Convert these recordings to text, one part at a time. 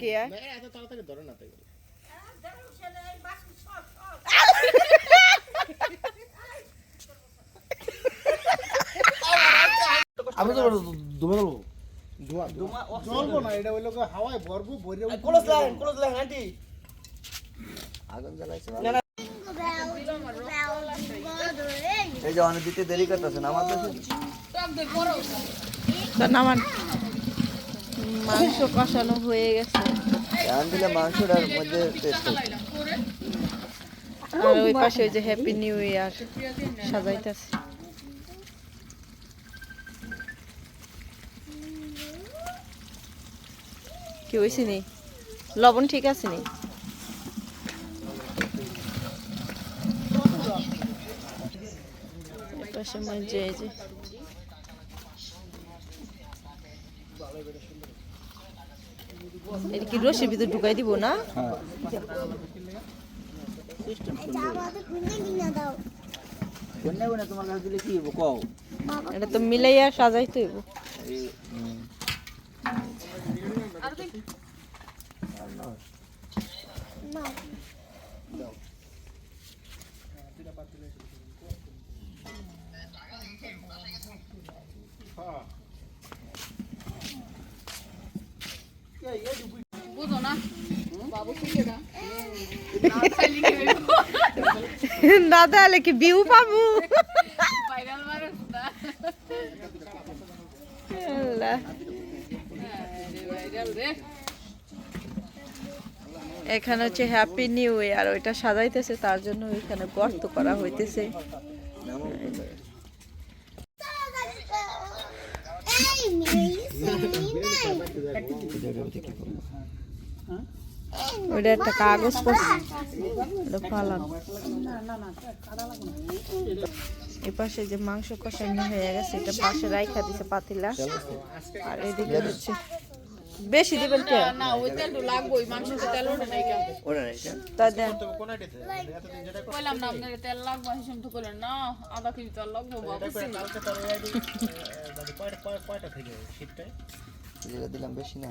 কে এত তাড়াতাড়ি ধরে না তাই আমি তো দুমে দেবো ধোয়া জ্বলবো না এটা হইল গিয়ে হাওয়ায় ভরবো ভরে close line close line aunty আগুন জ্বালাইছে এই যে অনেক দিতে দেরি করতেছে না আমার তো নামান মাংস কষানো হয়ে গেছে। দিলে মাংসটার মধ্যে টেস্ট আর ওই পাশে ওই যে হ্যাপি নিউ ইয়ার সাজাইতেছে। কি হয়েছে নি? লবণ ঠিক আছে নি? পাশে মধ্যে এই যে এটা কি রসির ভিতর ঢুকাই দিব না? এটা তো মিলাইয়া সাজাইতে হইব। এই না তাহলে কি বিউ পাবো? এখানে হচ্ছে হ্যাপি নিউ ইয়ার ওইটা সাজাইতেছে তার জন্য ওইখানে গর্ত করা হইতেছে। ওইটা একটা কাগজ পড়ছে। ওটা ফালান এই পাশে যে মাংস কষানো হয়ে গেছে এটা পাশে রাইখা দিছে পাতিলা। আর এদিকে হচ্ছে বেশি দিবেন কে? না ওই তেলটা লাগবো ওই মাংসতে তেল ওঠে নাই কেন ওরা এটা তা দেন কইলাম না আপনার তেল লাগবো হিসেব তো করলেন না আধা কেজি তেল লাগবো বাবু কালকে তোর এই আইডি কয়টা কয়- কয়টা থেকে? শীতটায় দিলাম বেশি না।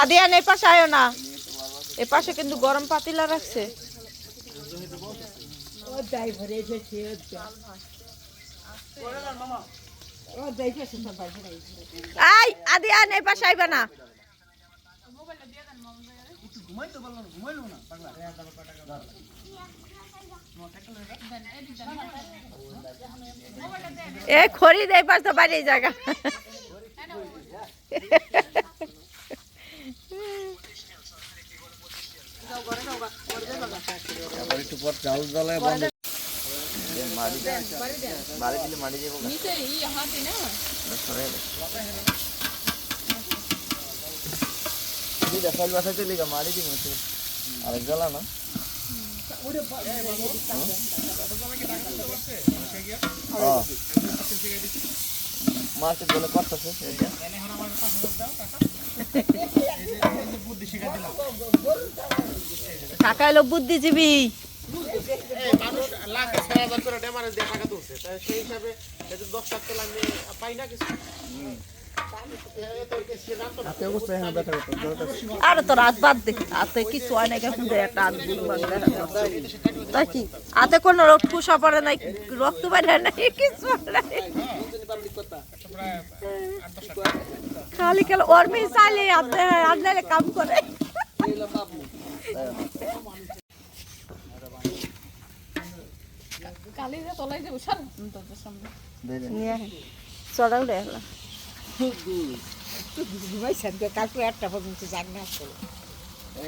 আদিয়ান এই পাশে আয়ো না। এ পাশে কিন্তু গরম পাতিলা রাখছে। আই আদিয়ান এই পাশে আইবা না। এ তো বাইরে জায়গা আবার এ মারি মারি দিলে মারি যাব গা। নিচে ই হাতি না সরে এলো। দুইটা ফাইল বাসাইতে লিগা মারি দিব আরেক জ্বালা না হ্যাঁ। মাছটা করতেছে কাকা এলো বুদ্ধিজীবী। মানুষ লাখ ছয় হাজার করে ডেমারেজ দিয়ে টাকা তুলছে। তাই সেই হিসাবে দশ লাখ তোলা পাই না কিছু। এখন আর তো রাত বাদ দে হাতে কিছু হয় না কিন্তু একটা হাত তাই কি? হাতে কোনো রোগ ঠুসা পড়ে নাই রক্ত বাইরে নাই কিছু খালি খালি ওর মেয়ে চাইলে আপনি আপনার কাম করে। কালি তলাই যাব সামনে। চড়াও রে হলো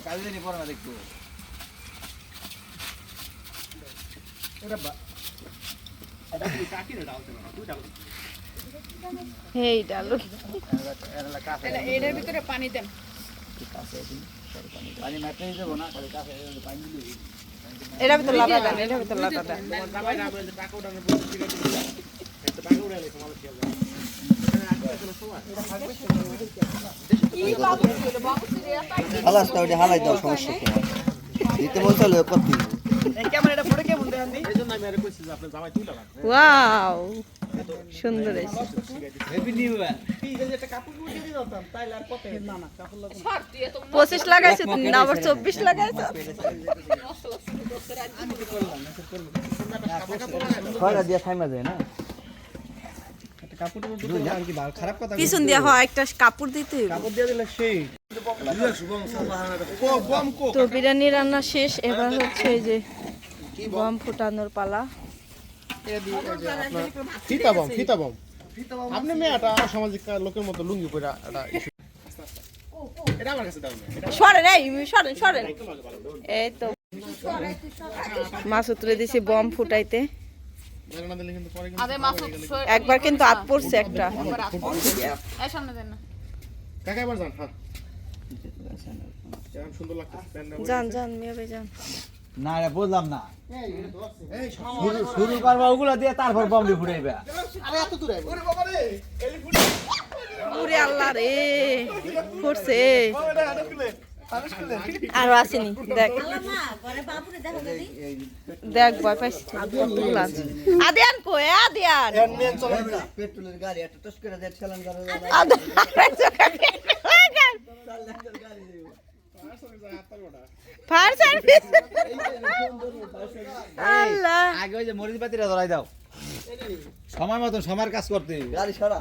কালি দিনই পরে না দেখব এটা বা- এটা কি কাকিরে ডালতে না তুই ডাল এই ডালো তাহলে এটার ভিতরে পানি দেন পানি মারতে দিলি এটা ভিতর লাদা হালাস তো ওটা হালাই দাও সমস্যা কি? দিতে আমি আরে কইছি যে আপনি জামাই ওয়াও সুন্দর পঁচিশ লাগাইছো তুমি না আবার চব্বিশ লাগাইছো। ছয়টা দিয়ে থাইমা যায় না? পিছন দিয়া হয় একটা কাপড় দিতে। তো বিরিয়ানি রান্না শেষ এবার হচ্ছে এই যে বম? ফুটানোর পালা। ফিতা বম ফিতা বম। আপনি মেয়েটা সামাজিক লোকের মতো লুঙ্গি পরে সরেন এই সরেন সরেন। এই তো। মাছ উতরে দিছি বম ফুটাইতে। একবার কিন্তু হাত পড়ছে একটা। একবার সামনে দেন না। কাকা এবার যান হ্যাঁ সুন্দর লাগছে যান যান মেয়ে ভাই যান। না রে বুঝলাম না। শুরু শুরু করবা ওগুলা দিয়ে তারপর বম্বে ফুটাইবে। আরে এত দূরে ওরে বাবা রে এলিফুট ওরে আল্লাহ রে পড়ছে আর আসেনি দেখ। দেখ ভয় পাইছি কতগুলো আছে। আদিয়ান কই? আদিয়ান। পেট্রোলের গাড়ি একটা টস করে দেখ চালান ফায়ার সার্ভিস আল্লাহ। আগে ওই যে মরিচ বাতিটা ধরাই দাও। সময় মতন সময়ের কাজ করতে গাড়ি সরা।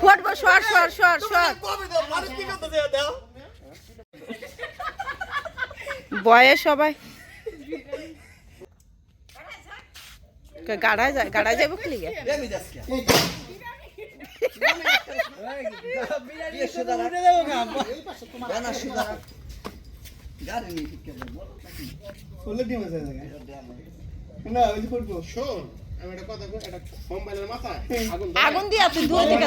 ফুটবো সর সর সর সর। বয়ে সবাই। গাড়ায় যায় গাড়ায় যাব কি লিগে? গাড়ি নিয়ে ঠিক শোন। আগুন দিয়ে তুই থেকে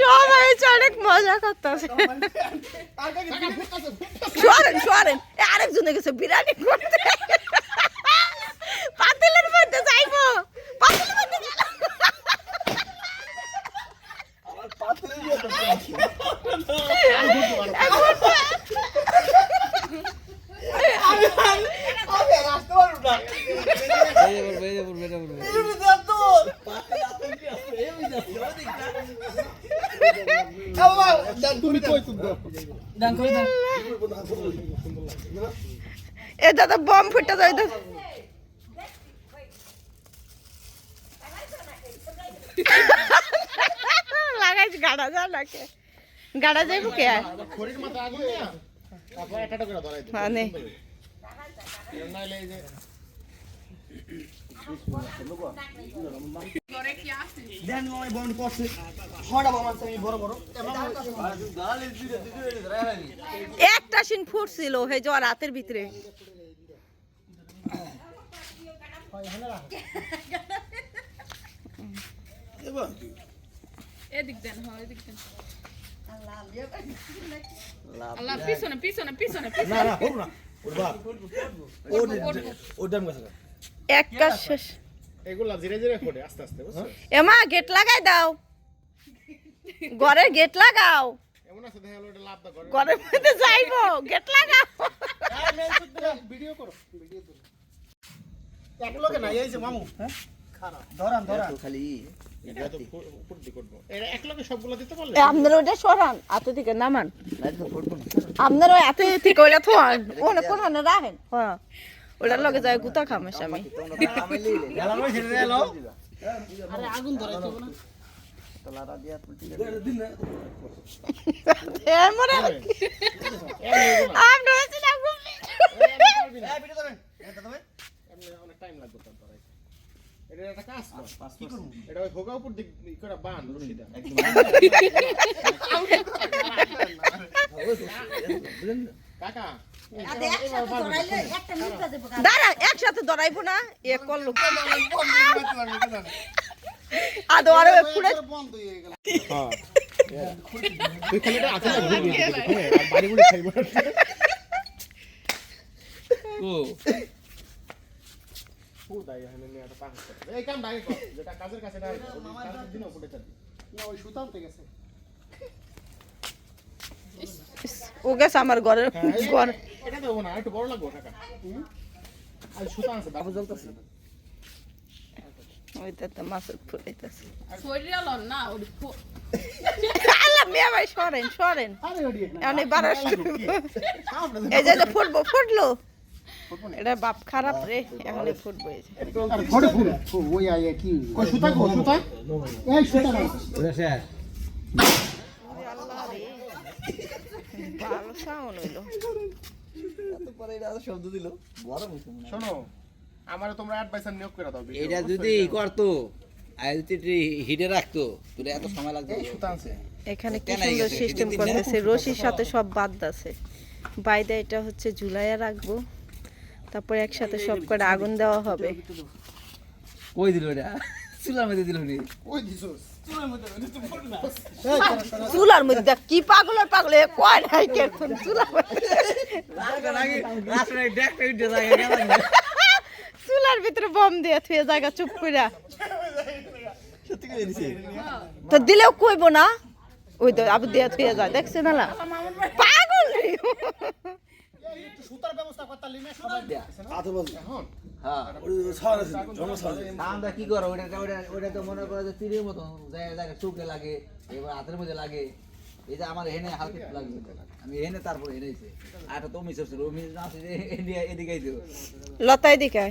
সবাই অনেক মজা করতেছে। সরেন সরেন আরেকজনে গেছে বিরিয়ানি করতে পাতিলের মধ্যে যাইবো পাতিলের মধ্যে গেল। তুমি কই তুমি এ দাদা বম ফুটে যাই দাদা লাগাইছি গাড়া যা নাকে। গাড়া যাইবো কে? আর খড়ির মাথায় আগুন দিয়া তারপর একটা একটা করে ধরাই দিবে মানে নাইলে এই যে ঘরে কি আছে একটা সিন ফুটছিল হে জ্বর রাতের ভিতরে। এদিক দেন হ্যাঁ এদিক দেন। আল্লাহ পিছনে পিছনে পিছনে পিছনে। এক কাজ শেষ। এগুলা ধীরে ধীরে ফোটে আস্তে আস্তে বুঝছ? এমা গেট লাগাই দাও। ঘরের গেট লাগাও। এমন আছে দেখা এটা লাভ দা ঘরের মধ্যে যাইবো গেট লাগাও। ভিডিও করো ভিডিও করো। এক লোকে নাই এই যে মামু। হ্যাঁ? ধরান ধরান। খালি এটা তো ফুর্তি করব। এটা এক লোকে সবগুলো দিতে পারলে? এ, আপনারা ওটা সরান এত থেকে নামান। এত থেকে ওটা থোয়ান। ওনে কোন রাখেন? হ্যাঁ। ওটার লগে যায় গুতা খামেস আমি মরে আমরা ছিলাম এমনি অনেক টাইম লাগবে তার এটা একটা কাজ কর। এটা ওই হোগা উপর দিক করে বান রশিটা। কাকা, দাঁড়া একসাথে ধরাইবো না এ করল আদো আরও পুরো তুই খালি এটা আছে না ঘুরবি এদিকে, হ্যাঁ, বাড়ি খাইবো না। এই কর, যেটা কাজের কাছে না, ওই দিনও ফুটে যাবে। ও গেছে আমার ঘরের ঘর। এটা দেবো না, একটু বড় লাগবো কাকা। আর সুতা আছে, বাবু জ্বলতেছে। ওইটা তো মাছের ফুটাইতেছে মিয়া ভাই সরেন সরেন। এই বারো এই যে ফুটবো ফুটলো। এটা বাপ খারাপ রে এখন ফুটবো এই যে। আর ঘরে ফুল। কই সুতা কো, সুতা? এই সুতা না। আল্লাহ রে। ভালো সাউন্ড হইল। শব্দ দিল। শোনো আমারে তোমরা অ্যাডভাইসার নিয়োগ করে দাও এটা যদি করতো আর যদি হিটে রাখতো তাহলে এত সময় লাগতো। এই সুতা আছে এখানে কি সুন্দর সিস্টেম করতেছে রশির সাথে সব বাদ আছে। বাইদা এটা হচ্ছে ঝুলাইয়া রাখব। তারপরে একসাথে সব করে আগুন দেওয়া হবে। কই দিল এটা? চুলার মধ্যে দিল নি। ওই দিছস চুলার মধ্যে দেখ কি পাগলের পাগল কয় নাই কেরকম চুলার মধ্যে। চুলার ভিতরে বম দিয়ে থুয়ে জায়গা চুপ কইরা। করে তো দিলেও কইব না। ওই তো আবু দিয়ে থুয়ে যায় দেখছেন না পাগল। সুতার ব্যবস্থা করতে লিমে সবাই এখন? হ্যাঁ আমরা কি করো ওটা ওটা ওটা তো মনে করো যে তীরের মতো জায়গা জায়গা চোখে লাগে এবার হাতের মধ্যে লাগে। এই যে আমার হেনে হালকা আমি হেনে তারপরে হেনেছি। আর তো না এদিকে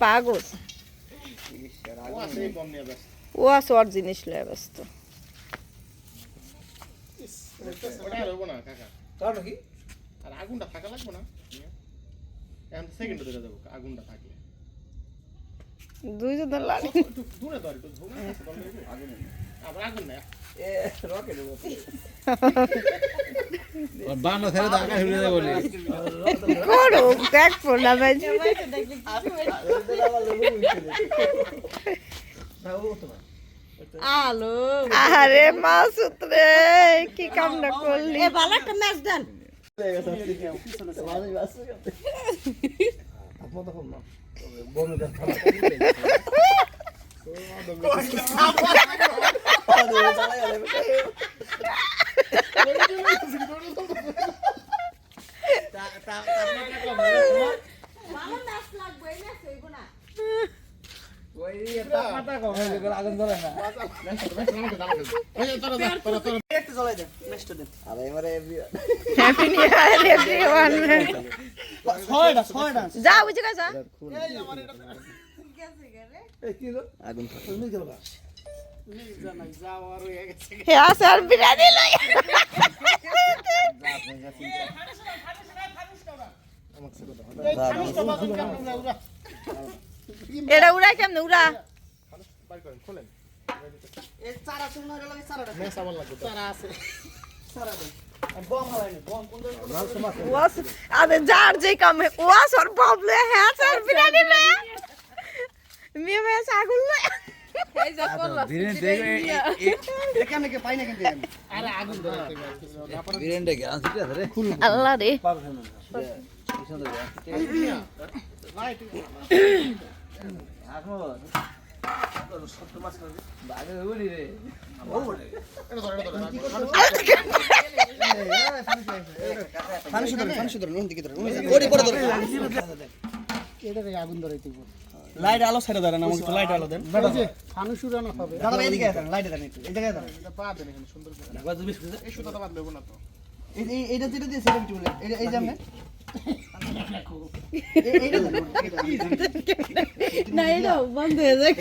পাগল। ও আছে ওর জিনিস লয়ে ব্যস্ত। আর আগুনটা থাকা লাগবে না? এখন সেকেন্ড ধরে দেবো আগুনটা থাকলে। দুইজন একটু দূরে ধর একটু ধরলে। আবার আগুন না এ রকেট বানো ছেড়ে তো আকাশ উড়ে যাবে বলে। করো দেখব না ভাই। আলো। আরে মাসুদ রে কি কামটা করলি? এ ভালো একটা ম্যাচ দেন। ভালো যা বুঝে গেছ আগুন হে আছে আর বিরিয়ানি লই এটা উড়া কেমনে উড়া ওয়াস আরে যার যে কাম ওয়াস আর প্রবলেম হ্যাঁ স্যার বিরিয়ানি লই মেয়ে মেয়ে ছাগল লই আল্লাহ রে। কি সুন্দর জ্ঞান লাইট আলো ছেড়ে দেন আমাকে একটু লাইট আলো দেন। দাদা ভাই এদিকে আসেন লাইট দেন একটু এই জায়গায় দেন একবার তুমি শুনছো এই সুতাটা বাদ দেবো না তো। এই এই- এইটা যেটা দিয়েছে এটা একটু বলে। এই এই না এটা বন্ধ হয়ে যায়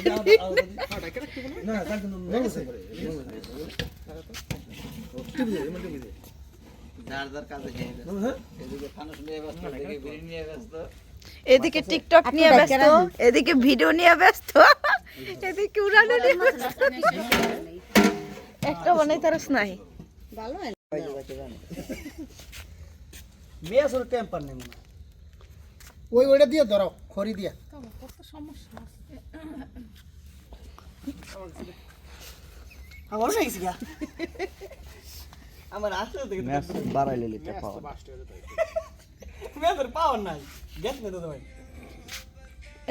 না যার যার কাজে। হ্যাঁ। এদিকে ফানুস নিয়ে ব্যস্ত, এদিকে বিড়ি নিয়ে ব্যস্ত। এদিকে টিকটক নিয়ে ব্যস্ত এদিকে ভিডিও নিয়ে ব্যস্ত এদিকে উড়ানো নিয়ে ব্যস্ত। একটা বানাই তারস নাই। মেয়ে আসলে টেম্পার নেই মনে ওই ওইটা দিয়ে ধরো খড়ি দিয়া। কত সমস্যা আছে। আমার গেছে আমার আসলে বাড়াইলে পাওয়া মেয়েদের পাওয়ার নাই। মেয়ে তো ভাই।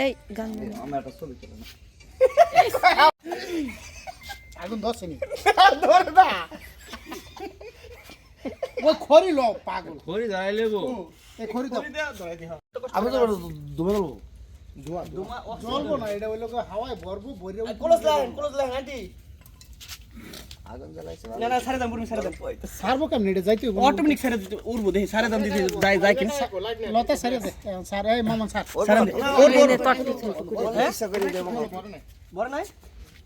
এই গান। আমরা একটা ছবি তুলে না। আগুন ধরছেনি। ধরে না। ওই খড়ি লো পাগল। খড়ি দাঁড়াই লেবো। এই খড়ি দাও। আমি তো দুমে দেবো জ্বলবো। না এটা হইল হাওয়ায় ভরবো ভরে close line close line aunty আগুন জ্বালাইছে না না সাড়ে দাম পুরো সাড়ে দাম। সারবো কেমন? এটা যাইতে হইবো অটোমেটিক সাড়ে দিতে উড়বো দেখি সাড়ে দাম দিতে যায় যায় কিনা। লতা সারে দে সারে এই মামন সার। সাড়ে দাম এই নে, তরকারি ছিল। ইচ্ছা করে দেবো বড় নাই?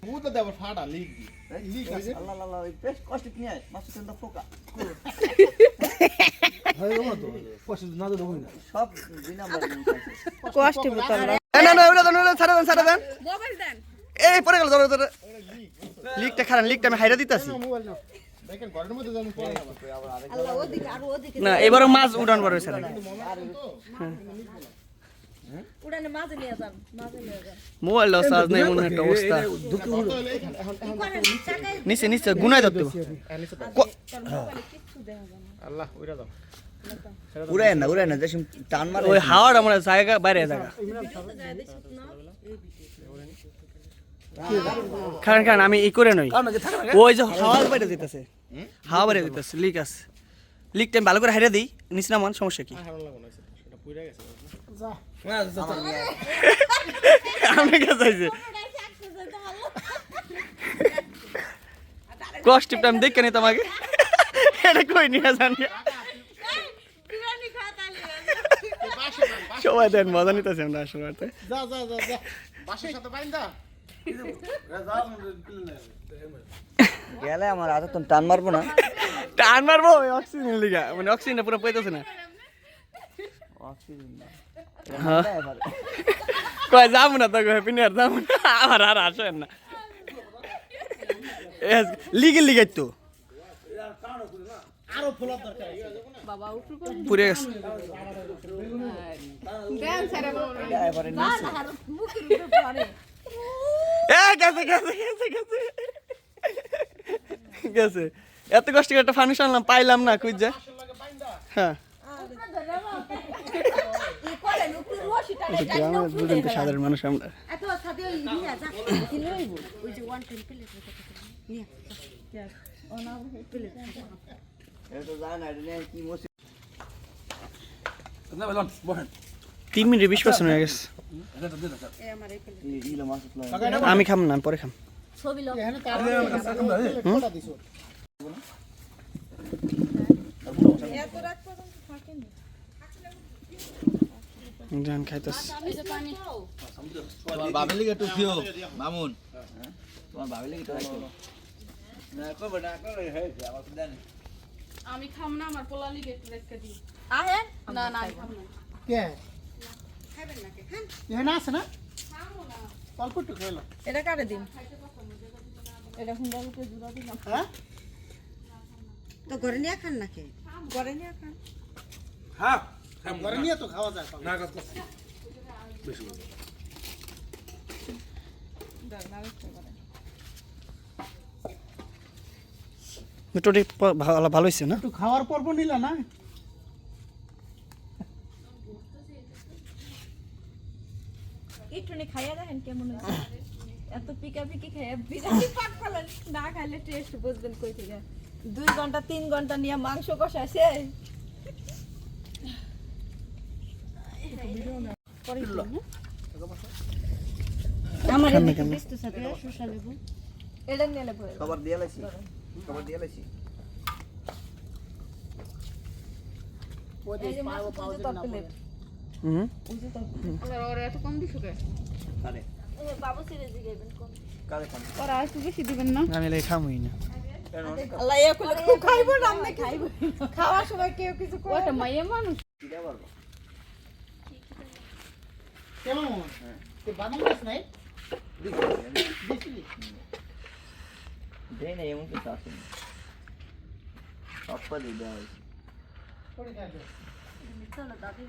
বুঝতে দেবো ফাটা লিক আছে। আল্লাহ আল্লাহ বেশ কষ্ট নিয়ে আয় মাছ কিন্তু ফোকা। তো কষ্ট না না। না। না না ওটা দেন ওটা ছাড়ে দেন ছাড়ে দেন। এই পরে গেল ধরো ধরো। লিকটা খারাপ লিকটা আমি হাইরা দিতাছি। মোবাইল নাও দেখেন ঘরের মধ্যে যেন পড়ে না না এবারও মাছ উড়ান বড় স্যার উড়ানে মাঝে নিয়ে যান মাঝে নিয়ে যান। মোবাইল চার্জ নেই মনে হয় একটা অবস্থা। নিচে নিচে গুনাই ধরতে হবে। আল্লাহ ওইটা দাও। উড়ায় না উড়ায় না যে টান মারে ওই হাওয়াটা মনে হয় জায়গা বাইরে জায়গা। খান খান আমি ই করে নই। ওই যে হাওয়া বাইরে দিতেছে হাওয়া বাইরে দিতেছে লিক আছে। লিকটা আমি ভালো করে হাইরা দিই নিচে নামান সমস্যা কি? আমি কাছে আইছে দেখে এটা কই নিয়ে জানি সবাই দেন মজা নিতেছে আমরা আসলে যা যা যা যা। বাসের সাথে বাইন্দা। গেলে আমার হাতে তো টান মারবো না। টান মারবো? ওই অক্সিজেন লিগা। মানে অক্সিজেনটা পুরো পাইতেছে না। হ্যাঁ। কয় যাব না তো হ্যাপি নিয়ার যাব না। আমার আর আসেন না। লিগেল লিগাই তো। পুরে গেছে। বলব এবারে মুখের উপরে পড়ে এ গেছে গেছে গেছে গেছে। গেছে। এত কষ্ট করে একটা ফানুস আনলাম, পাইলাম না, খুঁজে। হ্যাঁ। সাধারণ মানুষ আমরা তিন মিনিট বিশ পার্সেন্ট হয়ে গেছে। আমি খাম না পরে খাম। জান পানি। তোমার ভাবিলে কি একটু খেও মামুন। তোমার ভাবিলে কি একটু রাখো না করব না করব হয়েছে আমার জানি আমি খাম না আমার পোলা লিগে একটু রেখে দিই। আহেন? না না আমি খাম না। কে? এখানে আছে না? অল্প একটু খেলো এটা কারে দিন এটা হুন্ডার উপরে জুড়া দিলাম। হ্যাঁ? তো ঘরে নিয়ে খান নাকি? করে নিয়ে খান। ঘরে নিয়ে তো খাওয়া যায় মেট্রোটি ভালো ভালো হয়েছে না? একটু খাওয়ার পর্ব নিলা না একটুখানি খাইয়া দেখেন কেমন হয়েছে এত পিকা পিকি খাইয়া বিরিয়ানি পাক করলেন না খাইলে টেস্ট বুঝবেন কই থেকে। দুই ঘণ্টা তিন ঘণ্টা নিয়ে মাংস আমার এটা নিয়ে খবর দিয়ে লাইছি খবর দিয়ে লাইছি হুম। ওই যে ওরা ওরা এত কম দিছো কে? বাবু সিরে জিগাইবেন কোন? কারে কারে ওরা একটু বেশি দিবেন না। আমি লাই খামই না। আল্লাহ ইয়া করলে খুব খাইবো না আমরা খাইবো খাওয়ার সময় কেউ কিছু করে ওটা মাইয়া মানুষ। কিটা পারব? কেমন তুই বাদাম গাছ নাই? না এমন কিছু সব পা দিয়ে পড়ে থাকে চলো দাদি।